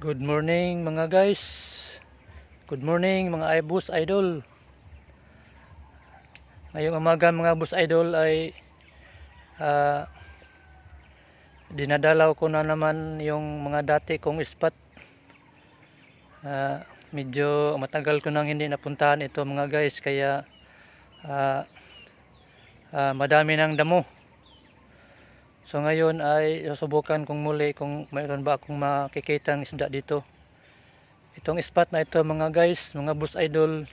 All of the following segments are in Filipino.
Good morning mga guys. Good morning mga bus idol. Ngayong umaga mga bus idol ay ah, dinadalaw ko na naman yung mga dati kong spot. Ah, medyo matagal ko nang hindi napuntahan ito mga guys kaya ah, ah, madami ng damo. So ngayon ay susubukan kong muli kung mayroon ba akong makikitang isda dito. Itong spot na ito mga guys, mga bus idol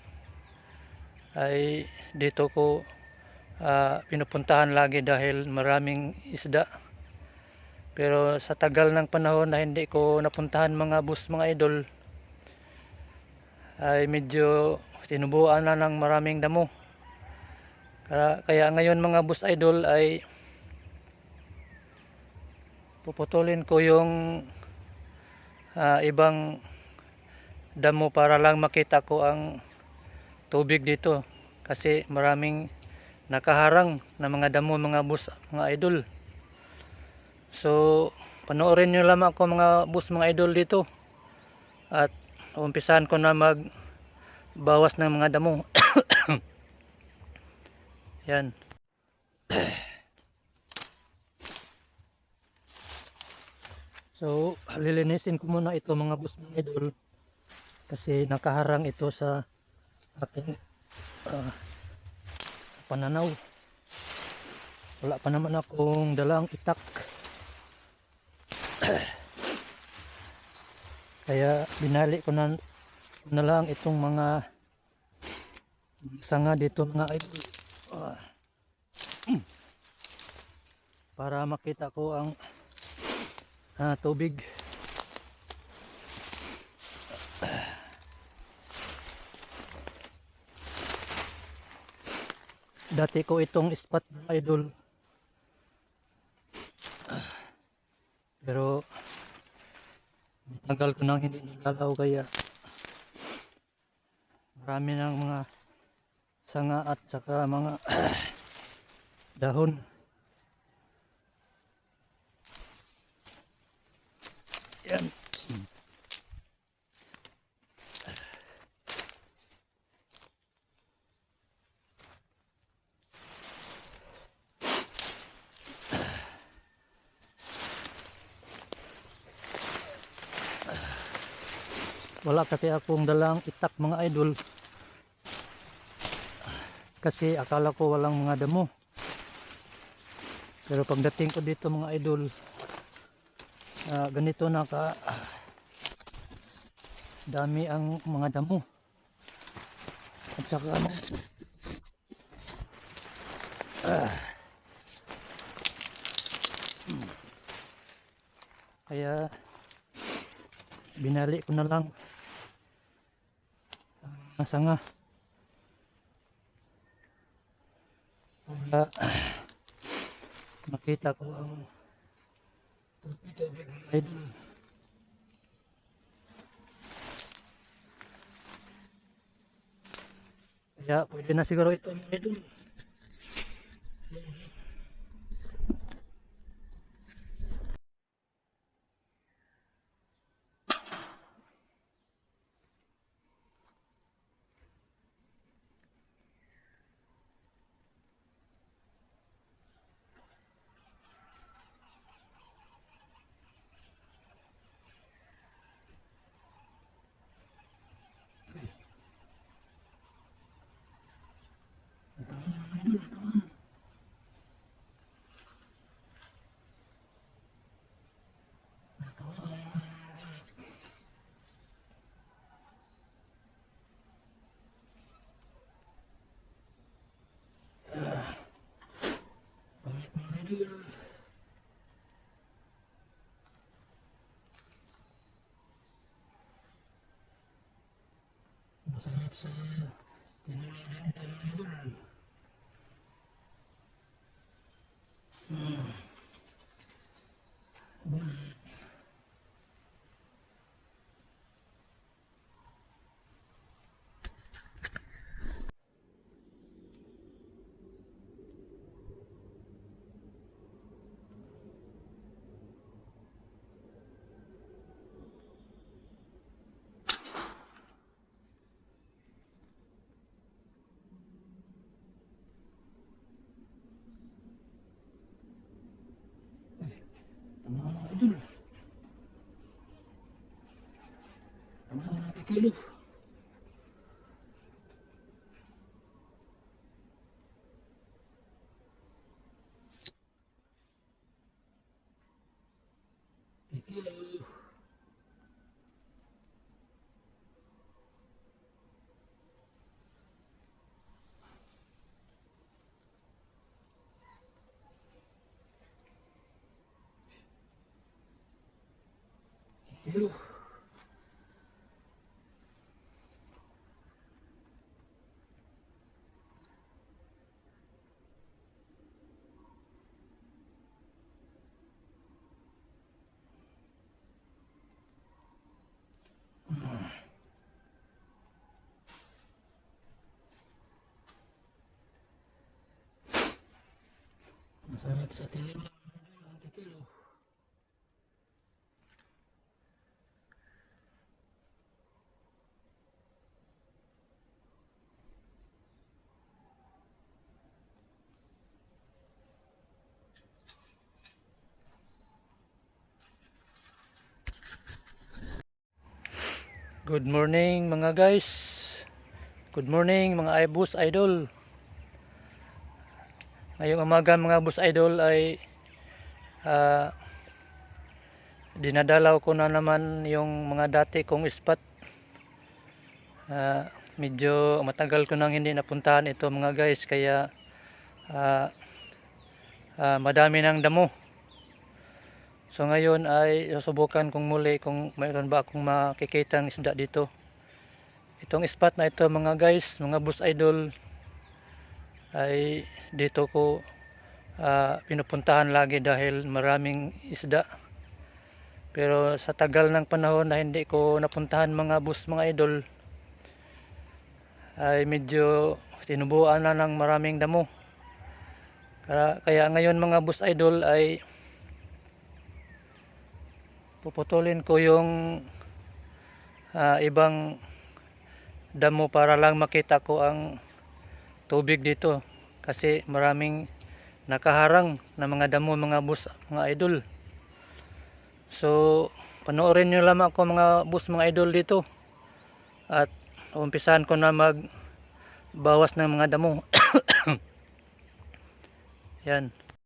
ay dito ko ah, pinupuntahan lagi dahil maraming isda. Pero sa tagal ng panahon na hindi ko napuntahan mga bus mga idol ay medyo tinubuan na ng maraming damo. Kaya, kaya ngayon mga bus idol ay puputulin ko yung ah, ibang damo para lang makita ko ang tubig dito. Kasi maraming nakaharang na mga damo mga bus mga idol. So panoorin nyo lamang ako mga bus mga idol dito. At umpisahan ko na mag bawas ng mga damo. Yan So, lilinisin ko muna ito mga boss mga idol kasi nakaharang ito sa aking ah, pananaw. Wala pa naman akong dalang itak. Kaya binali ko na, na lang itong mga sanga dito mga idol. Ah. Para makita ko ang ah, tubig. Dati ko itong spot idol. Pero tagal ko nang hindi nagalaw kaya marami ng mga sanga at saka mga dahon. Yan. Wala kasi akong dalang itak mga idol. Kasi akala ko walang mga damo. Pero pagdating ko dito mga idol, Ah, ganito na ka dami ang mga damo at saka ano hmm. kaya binali ko na lang ang sanga para makita ko ang. Kaya pwede na siguro ito mga idol. Masarap sa tinulagan ng idol. Hmm. kilo. aquilo. Aquilo. Aquilo. Good morning mga guys. Good morning mga ibus idol. Ngayong umaga mga bus idol ay ah, dinadalaw ko na naman yung mga dati kong spot. Ah, medyo matagal ko nang hindi napuntahan ito mga guys kaya ah, ah, madami ng damo. So ngayon ay susubukan kong muli kung mayroon ba akong makikitang isda dito. Itong spot na ito mga guys, mga bus idol ay dito ko ah, pinupuntahan lagi dahil maraming isda. Pero sa tagal ng panahon na hindi ko napuntahan mga bus mga idol ay medyo tinubuan na ng maraming damo. Kaya, kaya ngayon mga bus idol ay puputulin ko yung ah, ibang damo para lang makita ko ang tubig dito kasi maraming nakaharang na mga damo mga bus mga idol. So panoorin nyo lamang ako mga bus mga idol dito. At umpisahan ko na mag bawas ng mga damo. Yan